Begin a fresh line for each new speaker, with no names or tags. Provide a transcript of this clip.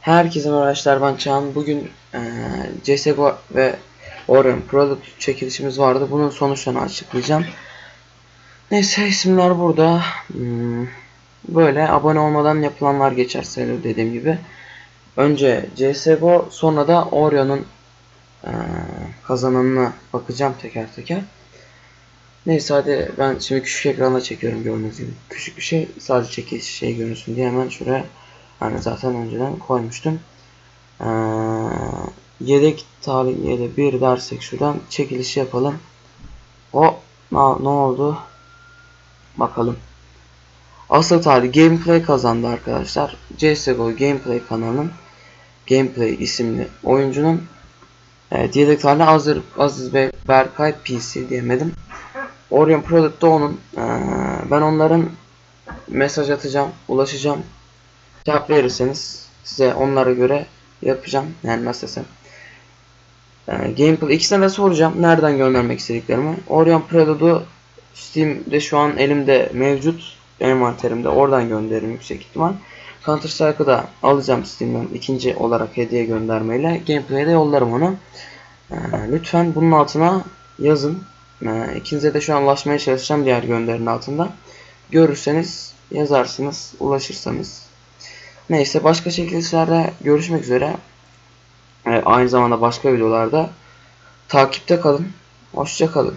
Herkese arkadaşlar ben Çağan. Bugün eee CSGO ve Orion Product çekilişimiz vardı. Bunun sonuçlarını açıklayacağım. Neyse isimler burada. Hmm, Böyle abone olmadan yapılanlar geçer sayılır dediğim gibi. Önce CSGO sonra da Orion'un eee, kazananına bakacağım teker teker. Neyse hadi ben şimdi küçük ekranda çekiyorum gördüğünüz gibi. Küçük bir şey sadece çekiliş şey görünsün diye hemen şuraya yani zaten önceden koymuştum. Ee, yedek tarihi bir dersek şuradan çekilişi yapalım. O ne, ne oldu? Bakalım. Asıl tarih gameplay kazandı arkadaşlar. CSGO Gameplay kanalının Gameplay isimli oyuncunun Evet, yedek tane Aziz, Aziz Bey Berkay PC diyemedim. Orion Product'ta onun. Ee, ben onların mesaj atacağım, ulaşacağım. Cevap verirseniz size onlara göre yapacağım. Yani nasıl desem. Ee, gameplay ikisine de soracağım. Nereden göndermek istediklerimi. Orion Prelude'u Steam'de şu an elimde mevcut. Envanterimde. Oradan gönderirim yüksek ihtimal. Counter Strike'ı da alacağım Steam'den ikinci olarak hediye göndermeyle. Gameplay'e de yollarım onu. Ee, lütfen bunun altına yazın. Ee, de şu an ulaşmaya çalışacağım diğer gönderinin altında. Görürseniz yazarsınız, ulaşırsanız. Neyse başka çekilişlerde görüşmek üzere. Ee, aynı zamanda başka videolarda takipte kalın. Hoşça kalın.